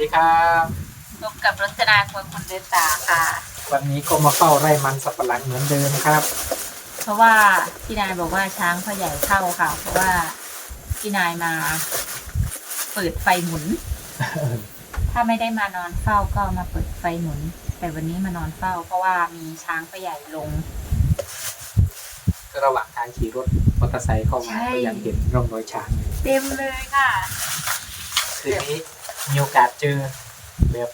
ดีครับพบกับรจนาควรคุณเดตาค่ะ วันนี้ก็มาเฝ้าไร่มันสับปะหลังเหมือนเดิมครับ เพราะว่าพี่นายบอกว่าช้างพ่อใหญ่เข้าค่ะ เพราะว่าพี่นายมา เปิดไฟหมุน ถ้าไม่ได้มานอนเฝ้าก็มาเปิดไฟหมุน แต่วันนี้มานอนเฝ้า เพราะว่ามีช้างพ่อใหญ่ลงก็ระหว่างทางขี่รถมอเตอร์ไซค์เข้ามาใช่ก็ยังเห็นร่องรอยช้างอยู่เต็มเลยค่ะคืนนี้ มีโอกาสเจอแบบ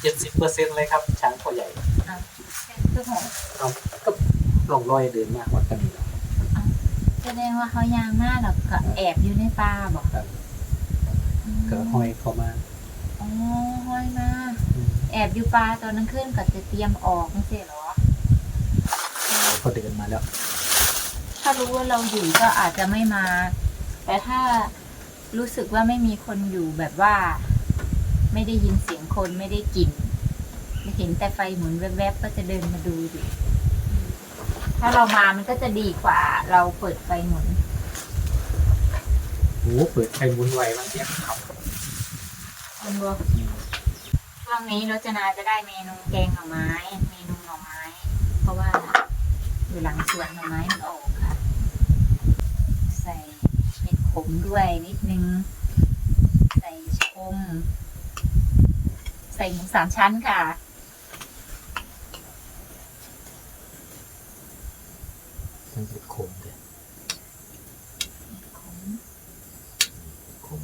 เจ็ดสิบเปอร์เซ็นต์เลยครับ ช้างตัวใหญ่อะคือหงเอาก็ร่องรอยเดินมากกว่ากันอยู่แล้วแสดงว่าเขายางมากแล้วก็แอบอยู่ในป่าบอกครับก็ห้อยเข้ามาอ๋อห้อยมาอืมแอบอยู่ป่าตอนนั้นขึ้นก็จะเตรียมออกไม่ใช่เหรอเขาเดินมาแล้ว ถ้ารู้ว่าเราอยู่ก็อาจจะไม่มา แต่ถ้ารู้สึกว่าไม่มีคนอยู่แบบว่า ไม่ได้ยินเสียงคนไม่ได้กลิ่นเห็นแต่ไฟหมุนแวบๆก็จะเดินมาดูอยู่ถ้าเรามามันก็จะดีกว่า เราเปิดไฟหมุนโอ้โหเปิดไฟหมุนไวมากเนี่ยครับมันว่าช่วงนี้รจนาจะได้เมนูแกงหน่อไม้ เมนูหน่อไม้ เพราะว่าอยู่หลังสวนหน่อไม้มันออกค่ะ ใส่เห็ดขมด้วยนิดนึง ใส่ชะอมใส่หมูสามชั้นค่ะ มันเป็นโคมเลยขมโคม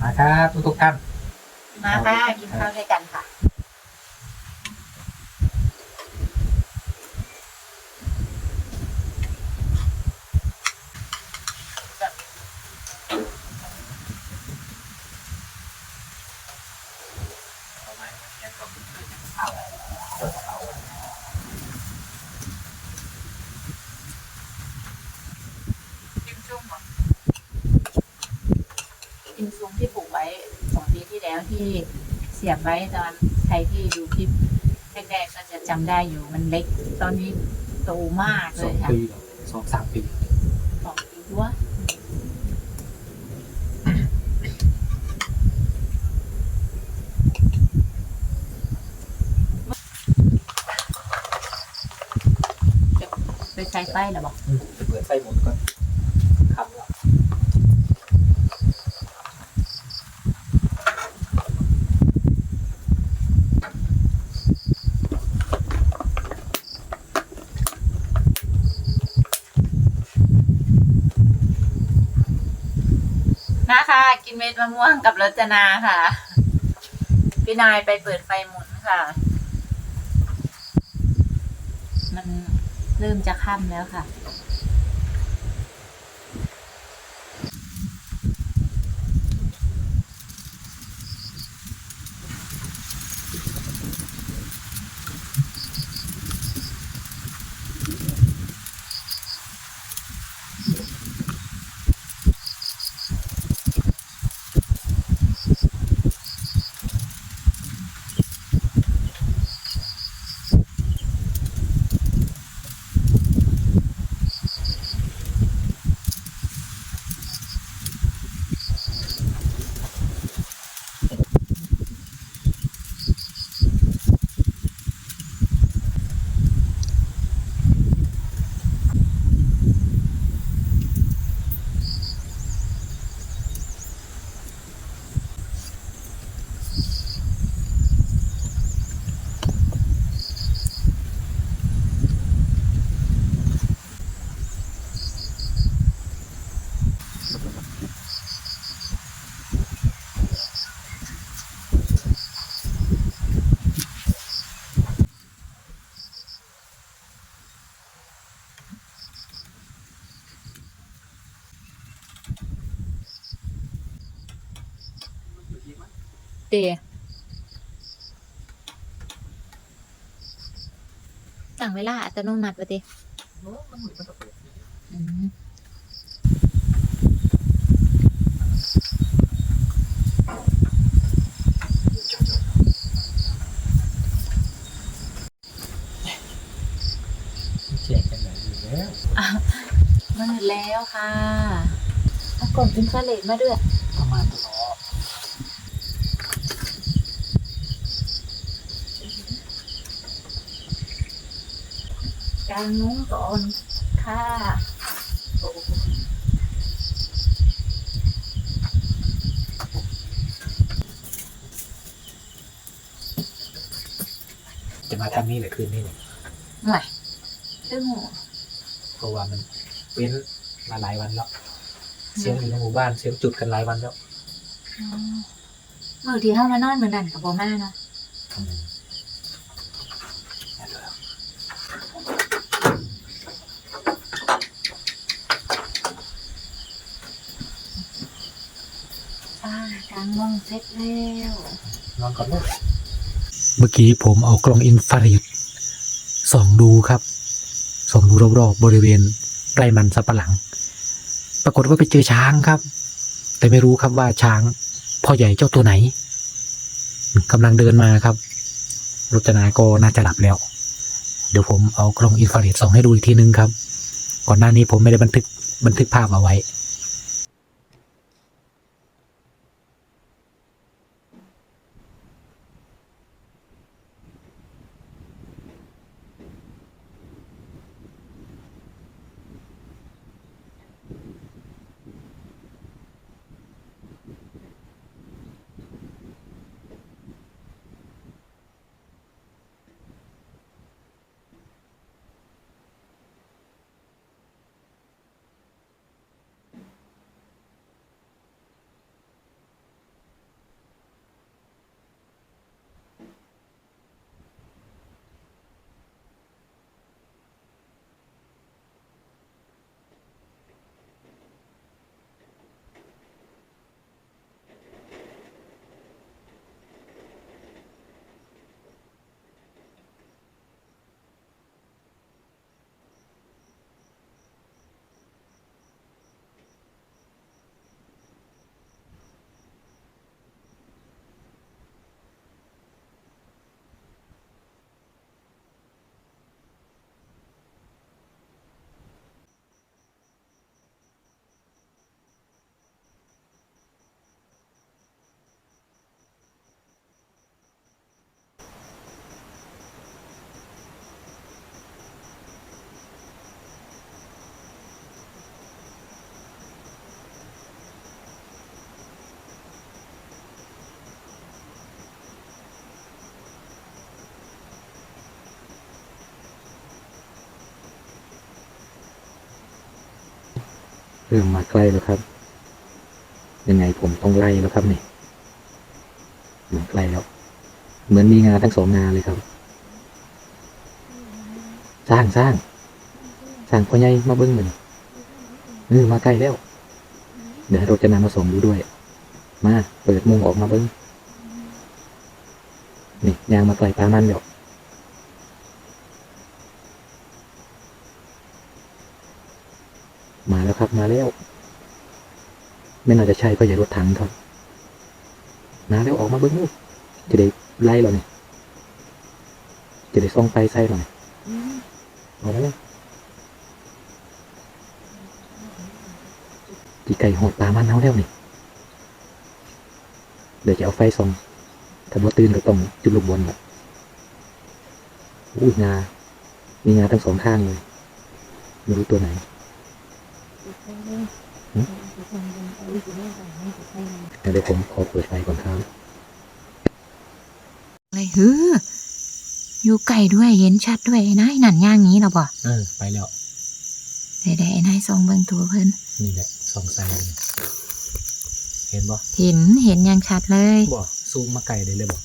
มาครับทุกทุกๆท่าน มาค่ะกินข้าวด้วยกันค่ะกิน กินซุ่มที่ปลูกไว้สองปีที่แล้วที่เสียบไว้ตอนใครที่ดูคลิปแรกๆก็จะจำได้อยู่มันเล็ก ตอนนี้โตมากสเลองยค่ะปีเหรอสองสามปีสองปีด้วยไปใช้ไฟเหรอบอกอืมไปเปิดไฟหมุนก่อนครับแล้ว นะคะ กินเม็ ดมะม่วงกับรจนาค่ะ พี่นายไปเปิดไฟหมุนค่ะ มันเริ่มจะค่ำแล้วค่ะ เดสั่งเวลาอัตโนมัติปะเดโอ้มันเหมือนมันก็เปิดอืมเช็คกันไหนอยู่แล้วมืดแล้วค่ะเอากล่องอินฟราเรดมาด้วย ประมาณตัวล้ กลางนุ้งก่อนค่ะโอ้จะมาทำนี่แหละคืนนี้เนี่ยหน่อยซึ่งเพราะว่ามันเป็นมาหลายวันแล้ว เสียงอยู่ในหมู่บ้านเสียงจุดกันหลายวันแล้ว เมื่อที่เข้ามานอนเหมือนกันกับโบมาเนาะ อืม อ่ากลางมุ้ง เสร็จแล้วนอนก่อนลูกเมื่อกี้ผมเอากล้องอินฟราเรดส่องดูครับส่องดูรอบๆบริเวณไร่มันสับปะหลัง ปรากฏว่าไปเจอช้างครับ แต่ไม่รู้ครับว่าช้างพ่อใหญ่เจ้าตัวไหนกำลังเดินมาครับรจนาก็น่าจะหลับแล้ว เดี๋ยวผมเอากล้องอินฟราเรดส่องให้ดูอีกทีนึงครับ ก่อนหน้านี้ผมไม่ได้บันทึกบันทึกภาพเอาไว้ เริ่มมาใกล้แล้วครับ ยังไงผมต้องไล่แล้วครับนี่มาใกล้แล้ว เหมือนมีงานทั้งสองงานเลยครับ สร้างสร้างสร้างพ่อใหญ่มาเบิ้งมันเออมาใกล้แล้ว เดี๋ยวเราจะนำมาส่งดูด้วย มาเปิดมุงออกมาเบิ้งนี่ยางมาไกลปลามันเดี๋ยว มาแล้ว ไม่น่าจะใช่ก็อย่ารถถังครับมาแล้วออกมาเบิ้งลูกจะได้ไล่เราเนี่ยจะได้ส่องไฟใส่หน่อยออกมาเลยจีไก่หดปลามันเอาแล้วนี่เดี๋ยวจะเอาไฟส่องถ้าบ่ตื่นก็ต้องจุดลูกบอลแบบอุ้ยงามีงาทั้งสองข้างเลย ไม่รู้ตัวไหน เดี๋ยวผมขอเปิดไฟก่อนครับเลยฮืออยู่ไกลด้วยเห็นชัดด้วยไอ้นายนั่นย่างนี้เหรอบ่เออไปแล้วได้ได้ไอ้นายส่องเบิ่งตัวเพิ่นนี่แหละสองไซส์เลยเห็นบ่เห็นเห็นอย่างชัดเลย บ่ซูมมาไกลเลยเลยบ่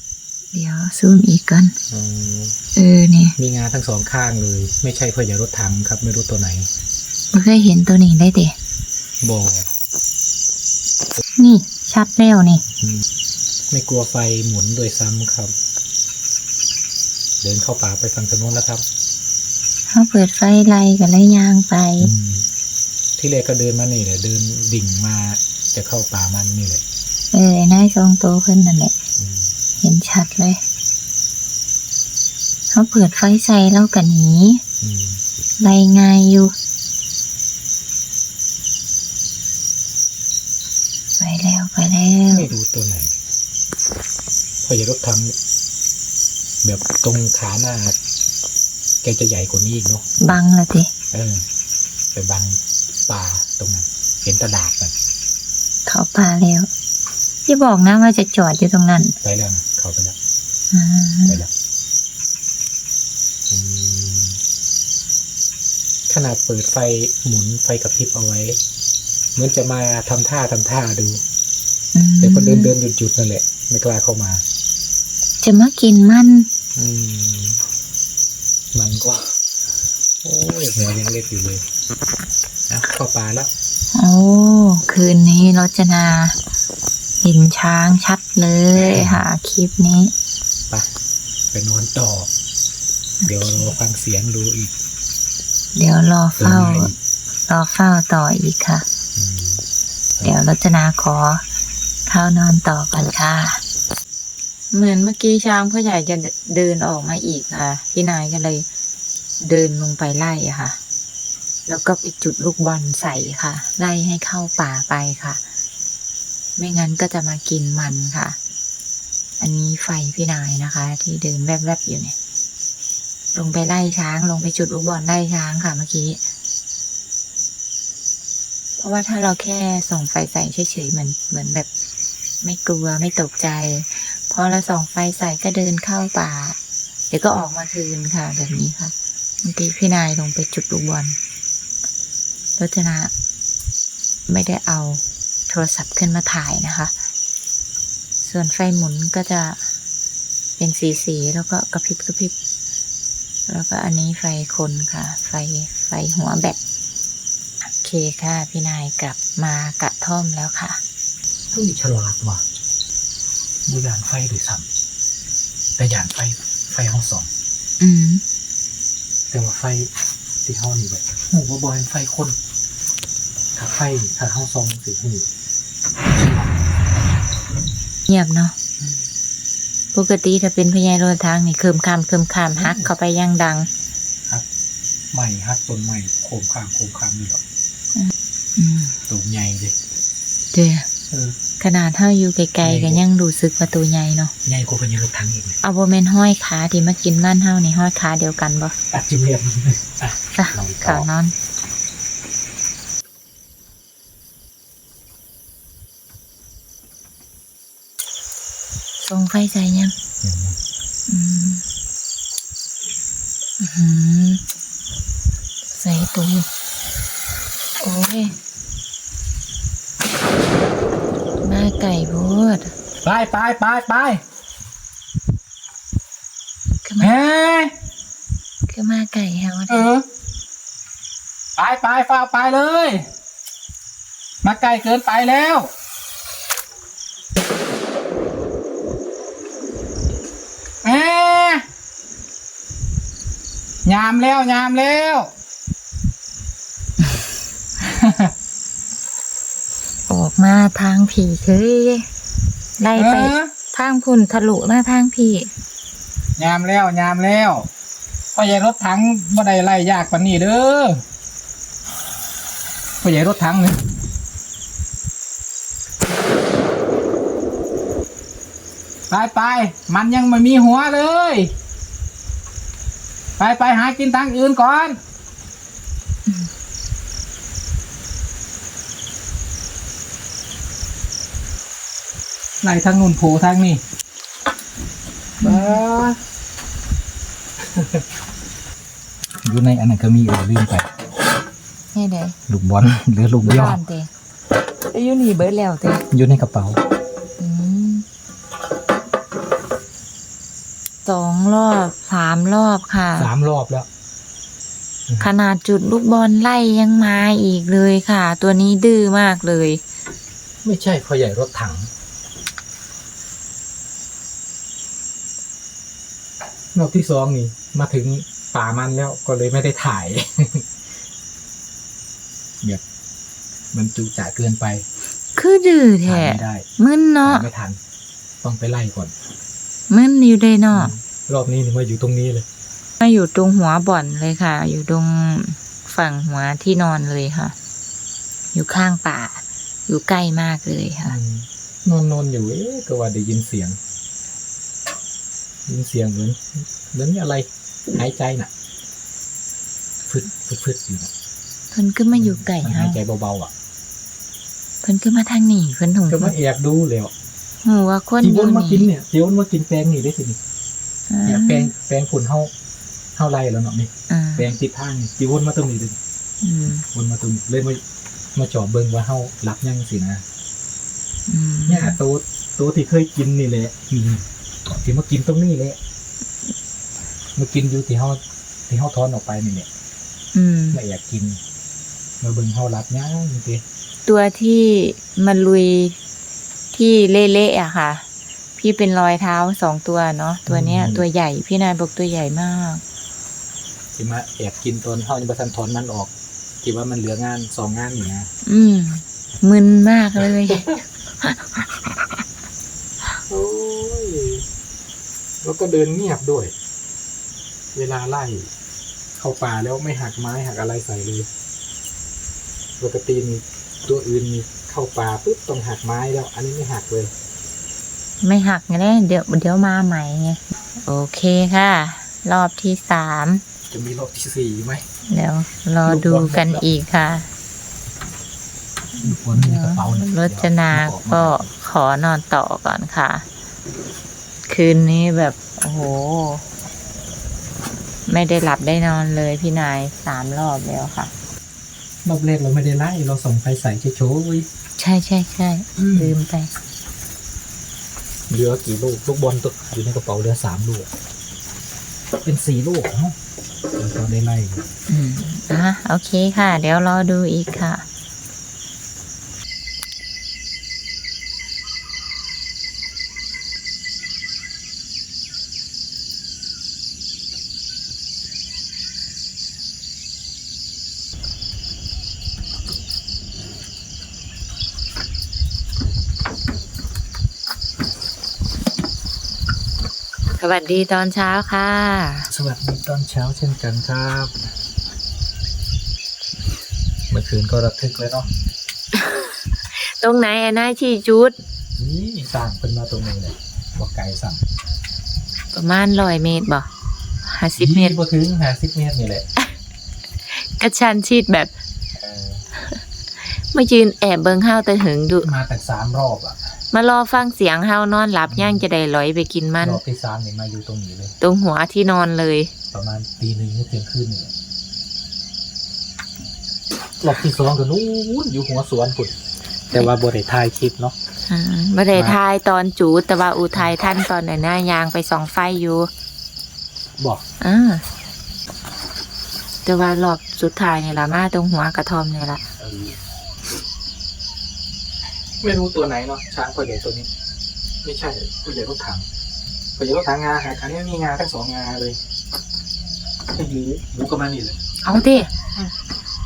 เดี๋ยวซูมอีกก่อนอืมเออเนี่ยมีงาทั้งสองข้างเลย ไม่ใช่เพื่ออย่ารถถังครับ ไม่รู้ตัวไหนบ่เคยเห็นตัวนี้ได้เด้ บ่นี่ชัดแล้วนี่อืมไม่กลัวไฟหมุนด้วยซ้ำครับ เดินเข้าป่าไปฝั่งถนนแล้วครับเขาเปิดไฟไล่กันเลยยางไปอืมที่แรกก็เดินมานี่แหละเดินดิ่งมาจะเข้าป่ามันนี่แหละ เออไอ้นายทรงโตขึ้นนั่นแหละอืมเห็นชัดเลย เขาเปิดไฟใส่แล้วกันหนีอืมไล่ง่ายอยู่ ไปแล้วไปแล้ว ไม่รู้ตัวไหน พออย่ารถทำแบบตรงขาหน้า แกจะใหญ่กว่านี้อีกเนาะบังละติเออไปบังป่าตรงนั้นเห็นตะดาบมันเขาป่าแล้วที่บอกนะว่าจะจอดอยู่ตรงนั้น ไปแล้วนะเข้าไปแล้วอ่าไปแล้วอืมขนาดเปิดไฟหมุนไฟกระพริบเอาไว้ เหมือนจะมาทำท่าทำท่าดูอืมแต่ก็เดินเดินหยุดหยุดนั่นแหละ ไม่กล้าเข้ามา จะมากินมัน อืมมันก็ โอ้ยหัวยังเล็กอยู่เลยอะเข้าป่าแล้วโอ้คืนนี้รจนาเห็นช้างชัดเลยค่ะ คลิปนี้ไปไปนอนต่อ เดี๋ยวรอฟังเสียงดูอีก เดี๋ยวรอตัวเฝ้าไหนอีกรอเฝ้าต่ออีกค่ะอืมเดี๋ยวรจนาขอ เข้านอนต่อก่อนค่ะ เหมือนเมื่อกี้ช้างพ่อใหญ่จะเดินออกมาอีกค่ะ พี่นายก็เลยเดินลงไปไล่ค่ะ แล้วก็ไปจุดลูกบอลใส่ค่ะ ไล่ให้เข้าป่าไปค่ะ ไม่งั้นก็จะมากินมันค่ะ อันนี้ไฟพี่นายนะคะ ที่เดินแวบๆอยู่เนี่ย ลงไปไล่ช้างลงไปจุดลูกบอลไล่ช้างค่ะเมื่อกี้เพราะว่าถ้าเราแค่ส่องไฟใส่เฉยๆเหมือนเหมือนแบบ ไม่กลัวไม่ตกใจ พอเราส่องไฟใส่ก็เดินเข้าป่า เดี๋ยวก็ออกมาคืนค่ะ แบบนี้ค่ะเมื่อกี้พี่นายลงไปจุดลูกบอลรจนาไม่ได้เอาโทรศัพท์ขึ้นมาถ่ายนะคะ ส่วนไฟหมุนก็จะเป็นสีสีแล้วก็กระพริบกระพริบ แล้วก็อันนี้ไฟคนค่ะ ไฟไฟหัวแบตโอเคค่ะ พี่นายกลับมากระท่อมแล้วค่ะ เพิ่งมีฉลาดว่ะดูยานไฟด้วยซ้ำแต่ยานไฟ ไฟห้องสองอืมแต่ว่าไฟที่ห้องนี่แบบหูว่าบอยไฟคนถ้าไฟถ้าห้องสองสีหูเงียบเนาะปกติถ้าเป็นพญายโรทางนี่เคิมคามเคิมคามฮักเข้าไปอยังดังใหม่ฮักต้นใหม่โคมคามโคมคามนี่หรอกอืมตัวใหญ่เลยเด้อเออ ขนาดเท่าอยู่ไกลๆกันยังรู้สึกว่าตัวใหญ่เนาะใหญ่กว่าพญารถถังอีกเลยเอาโบเมนห้อยขาที่มากินบ้านเฮานี่ห้อยขาเดียวกันบ่อัดจิมเรียบอะจ้ะลองต่อขาวนอนส่งไฟใส่ยังอืมอื้อหือใส่ตัวโอ้ยหน้าไก่โพด ไปไปไปไปคือมาเฮ้ยคือมาไก่เฮาเออไปไปฟ้าไปเลย มาไกลเกินไปแล้วแหมยามแล้วยามแล้วออกมาทางผีเคย ไล่เอไปอทางพุ่นทะลุมาทางผียามแล้วยามแล้วพ่อใหญ่รถถังบ่ได้ไล่ยากกว่านี้เด้อพ่อใหญ่รถถังนี่ไปไปมันยังไม่มีหัวเลย ไปไปหากินทางอื่นก่อน ไล่ทางนู่นโผล่ทางนี้บ้าอยู่ในอันนั้นก็มีเออลืมไปนี่เด้ลูกบอลหรือลูกยอบ้าดนเต้อายุนี่เบิดแล้วเต้อยู่ในกระเป๋าอืมสองรอบสามรอบค่ะสามรอบแล้ว ขนาดจุดลูกบอลไล่ยังมาอีกเลยค่ะ ตัวนี้ดื้อมากเลย ไม่ใช่พ่อใหญ่รถถัง รอบที่สองนี่ มาถึงป่ามันแล้วก็เลยไม่ได้ถ่ายแบบมันจูจ่าเกินไป คือดื้อถ่าแท้ยไม่ได้มึนเนาะถ่ายไม่ทัน ต้องไปไล่ก่อน มึนอยู่เลยเนาะรอบนี้นี่มาอยู่ตรงนี้เลย มาอยู่ตรงหัวบ่อนเลยค่ะ อยู่ตรงฝั่งหัวที่นอนเลยค่ะ อยู่ข้างป่า อยู่ใกล้มากเลยค่ะ นอนนอนอยู่เอ๊ะก็ว่าได้ยินเสียงได้ ยินเสียงเหมือนเหมือนอะไรหายใจน่ะพึดพึดพึดอยู่น่ะเพิ่นก็มาอยู่ไก่มันเฮาหายใจเบาๆอะเพิ่นก็มาทางนี้เพิ่นหงก็มาแอบดูแล้วหูว่าคนจีอวยู่นมากินนี่เนี่ยจีวอนมากินแปลงนี่ได้สินี่อ่าเนี่ยแปลงแปลงผุนเฮาเฮาไรแล้วเนาะนี่อ่าแปลงติดทางนี่จีวอนมาตรงนี้เลยอืมวนมาตรงนี้เลยมามาจอบเบิ่งว่าเฮารับยังสินะอืมเนี่ยตัวตัวที่เคยกินนี่แหละนี่ ที่มากินตรงนี้แหละมากินอยู่ที่เฮาที่เฮาถอนออกไปนี่แหละอืมไม่อยากกินมาเบิ่งเฮารับยังจริงตัวที่มันลุยที่เละๆอะค่ะ พี่เป็นรอยเท้าสองตัวเนาะตัวเนี้ย ตัวใหญ่พี่นายบอกตัวใหญ่มากๆที่มาแอบกินตอนเฮายังบ่ทันถอนมันออกที่ว่ามันเหลืองานสองงานอยู่นะอืมมึนมากเลยโอ้ย แล้วก็เดินเงียบด้วย เวลาไล่ เข้าป่าแล้วไม่หักไม้หักอะไรใส่เลยปกติมีตัวอื่นมีเข้าป่าปุ๊บต้องหักไม้แล้ว อันนี้ไม่หักเลย ไม่หักไงเนี่ยเดี๋ยวเดี๋ยวมาใหม่ไงโอเคค่ะ รอบที่สามจะมีรอบที่สี่ไหมเดี๋ยวรอดูกันอีกค่ะฝนในกระเป๋าเนี่ยรจนาก็ขอนอนต่อก่อนค่ะ คืนนี้แบบ โอ้โห ไม่ได้หลับได้นอนเลยพี่นายสามรอบแล้วค่ะ รอบแรกเราไม่ได้ไล่เราส่งไฟใส่โชว์ๆไว้ใช่ใช่ใช่ลืมไปเหลือกี่ลูก ลูกบอลตัวอยู่ในกระเป๋าเหลือสามลูก เป็นสี่ลูกเนาะเราได้ไล่ อืมอะโอเคค่ะ เดี๋ยวรอดูอีกค่ะ วัสดีตอนเช้าค่ะ สวัสดีตอนเช้าเช่นกันครับ เมื่อคืนก็ระทึกเลยเนาะ ตรงไหนอะนายที่จุด นี่สร้างเป็นมาตรงนี้เลยบอกไก่สั่งประมาณร้อยเมตรบ่ห้าสิบเมตรพอถึงห้าสิบเมตรนี่แหละ กระชันชิดแบบเออมายืนแอบเบิงห้าวแต่หึงดูมาแต่สามรอบอะ มารอฟังเสียงห้าวนอนหลับย่างจะได้ลอยไปกินมัน รอบที่สามนี่มาอยู่ตรงนี้เลย ตรงหัวที่นอนเลย ประมาณตีหนึ่งหรือเที่ยงคืนนี่แหละรอบที่สองก็นู้นอยู่หัวสวนพุ่นแต่ว่าบริถ่ายคลิปเนาะอ่าไม่ได้ทายตอนจูดแต่ว่าอุทัยท่านตอนไหนหน้ายางไปส่องไฟอยู่บอกอ่าแต่ว่ารอบสุดท้ายเนี่ยละมาตรงหัวกระทอมเนี่ยละเออ ไม่รู้ตัวไหนเนาะช้างตัวใหญ่ตัวนี้ ไม่ใช่ตัวใหญ่รถถังตัวใหญ่รถถังงาหาครั้งนี้มีงาทั้งสองงาเลยไอ้หมูหมูก็มานี่เลยเอาดิ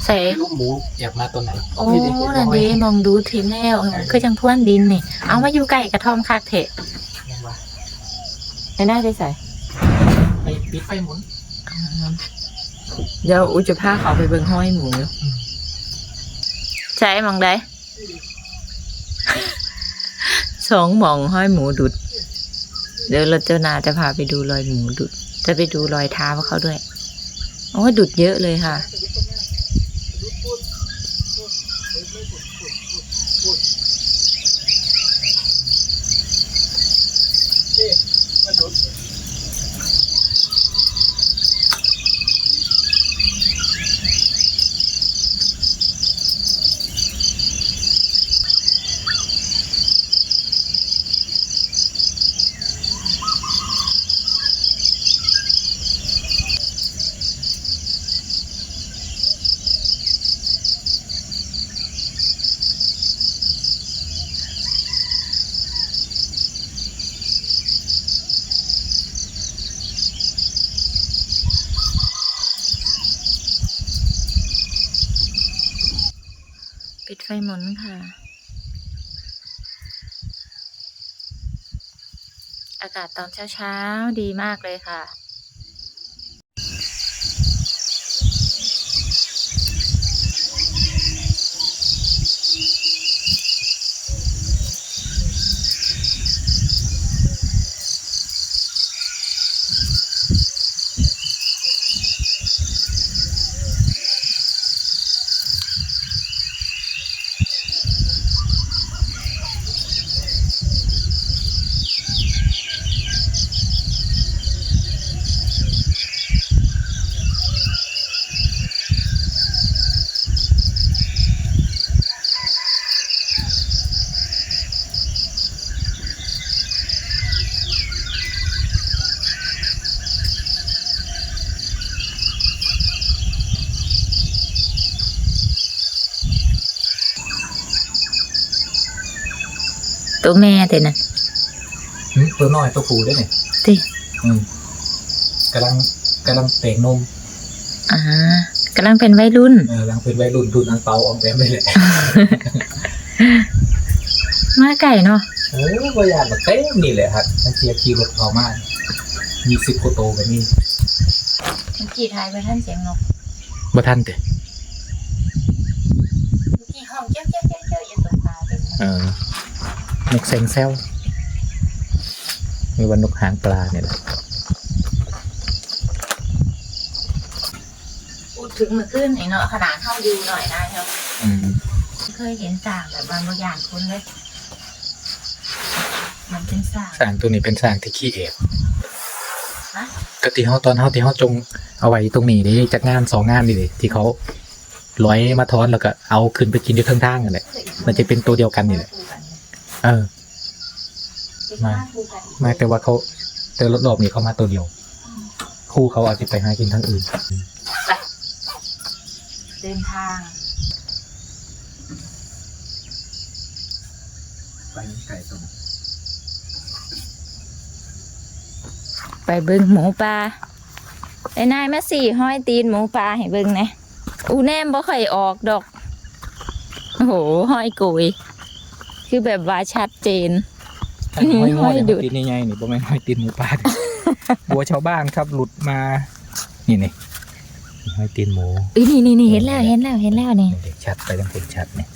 ใส่ไม่รู้หมูแอบมาตัวไหนโอ้นี่ดินั่นดีมองดูทีแล้วคือจังพวนดินนี่ เอามาอยู่ใกล้กระทอมคักเถอะยังวะไม่น่าได้ใส่ไปปิดไฟหมุนเดี๋ยวอุจจะพาเขาไปเบิ่งห้อยหมูอืมใช่มองได้ สองหมองห้อยหมูดุด เดี๋ยวเราเจ้านาจะพาไปดูรอยหมูดุด จะไปดูรอยเท้าเขาด้วยโอ้ดุดเยอะเลยค่ะาศตอนเช้าๆ ดีมากเลยค่ะ ตัว แม่เต่นะหึตัวน้อยตัวผูได้เนี่ยติอืมกำลังกำลังเปล่งนมอ่ากำลังเป็นวัยรุ่น เออกำลังเป็นวัยรุ่นรุ่นอังเปาออมแปมเลยแหละมาไก่เนาะเออว่าอยากแบบเต็มนี่แหละครับนักเชียร์ขี่รถเขามากมีสิบโคโตแบบนี้เมื่อกี้ทายไปท่านเสียงนกบ่ทันเตะเมื่อกี้ห้องเจ้าเจ้าเจ้าเจ้าอยู่ตรงตาเต็มเออ นกแซงแซวหรือว่านกหางปลาเนี่ยแหละพูดถึงเมื่อคืนไอ้เนาะขนาดเข้าอยู่หน่อยได้ครับอืมเคยเห็นสร้างแบบบางบางอย่างคนเลย มันเป็นสร้างสร้างตัวนี้เป็นสร้างที่ขี้เอบฮะกติเฮาตอนเฮาที่เฮาจงเอาไว้ตรงนี้ดิจัดงานสองงานนี่ดิที่เขาร้อยมาทอนแล้วก็เอาขึ้นไปกินที่เครื่องทางกันแหละมันจะเป็นตัวเดียวกันนี่แหละ เออ มามาแต่ว่าเขา แต่รถรอบนี้เขามาตัวเดียว คู่เขาอาจจะไปหากินทางอื่น เดินทางไปไก่ตรงไปเบิ่งหมูปลาไอ้นายมาสี่ห้อยตีนหมูปลาให้เบิ่งนะอูแนมบ่ค่อยออกดอก โอ้โหห้อยกุย คือแบบว่าชัดเจนอันนี้ห้อยงอห้อยเนี่ยดูดตีนใหญ่ๆนี่บ่แม่นห้อยตีนหมูป่าบัวชาวบ้านครับหลุดมา นี่นี่ห้อยตีนหมูเอ้ยนี่นี่นี่เห็นแล้วเห็นแล้วเห็นแล้วนี่เด็กชัดไปทั้งคนชัดเนี่ย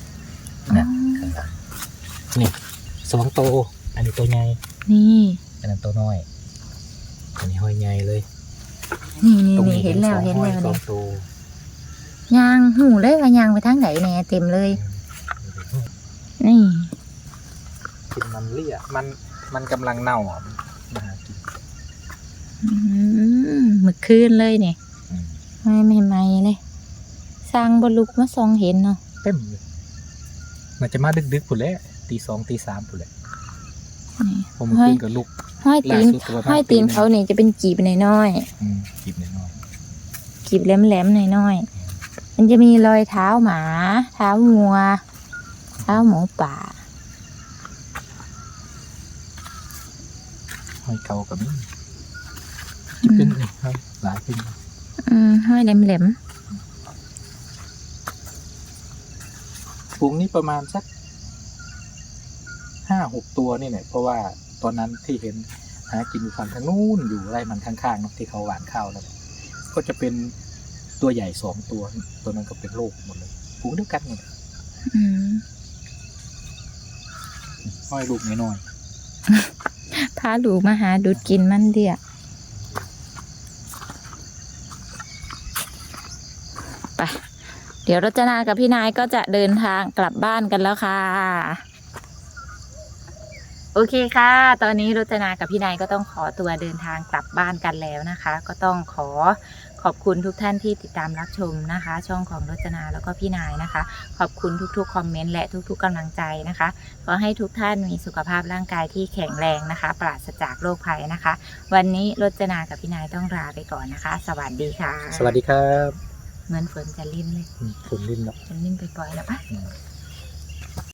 นะข้างหลังนี่สองโตวอันนี้ตัวใหญ่นี่อันนั้นตัวน้อยอันนี้ห้อยใหญ่เลย นี่นี่ตรงนี่เห็นแล้วสองเห็นห้อยแล้วสอนี่งตัวยางหูเลยว่ายางไปทางไหนแน่เต็มเลย นี่ กินมันเลี่ยมันมันกำลังเน่าอะมาหากินอืมเมื่อคืนเลยเนี่ยอืมไม่ไม่ไม่เลยสร้างบลุกมาซองเห็นเนาะเต็มเลยมันจะมาดึกๆผุนแหล้วตีสองตีสามผุนแหละนี่ผมอคืนกับลูกห้อยตีนล่าสุดตัวประมาณห้อยตีนปีหนึ่งเขาเนี่ยจะเป็นกีบน้อยอืมกินน้อยๆกีบแหลมๆน้อยๆมันจะมีรอยเท้าหมา เท้างัว เท้าหมูป่า ห้อยเขากับนี่อืเป็นมนี่ห้อยหลายเป็นอืมห้อยแหลมฝูงนี้ประมาณสักห้าหกตัวนี่แหละเพราะว่าตอนนั้นที่เห็นหากินอยู่ฝั่งทางนู้นอยู่ไร่มันข้างๆเนาะที่เขาหวานข้าวแล้วก็จะเป็นตัวใหญ่สองตัว ตัวนั้นก็เป็นโรคหมดเลยฝูงเดียวกันหมดเลยๆอืมห้อยลูกน้อยพาลูกมาหาดูดกินมันเดียไป เดี๋ยวรจนากับพี่นายก็จะเดินทางกลับบ้านกันแล้วค่ะ โอเคค่ะ ตอนนี้รจนากับพี่นายก็ต้องขอตัวเดินทางกลับบ้านกันแล้วนะคะ ก็ต้องขอ ขอบคุณทุกท่านที่ติดตามรับชมนะคะ ช่องของรจนาแล้วก็พี่นายนะคะ ขอบคุณทุกๆคอมเมนต์และทุกๆกำลังใจนะคะขอให้ทุกท่านมีสุขภาพร่างกายที่แข็งแรงนะคะ ปราศจากโรคภัยนะคะ วันนี้รจนากับพี่นายต้องลาไปก่อนนะคะ สวัสดีค่ะๆสวัสดีครับ เหมือนฝนจะลิ้นเลยอืมฝนลิ้นเนาะฝนลิ้นไปปล่อยๆแล้วปะอืม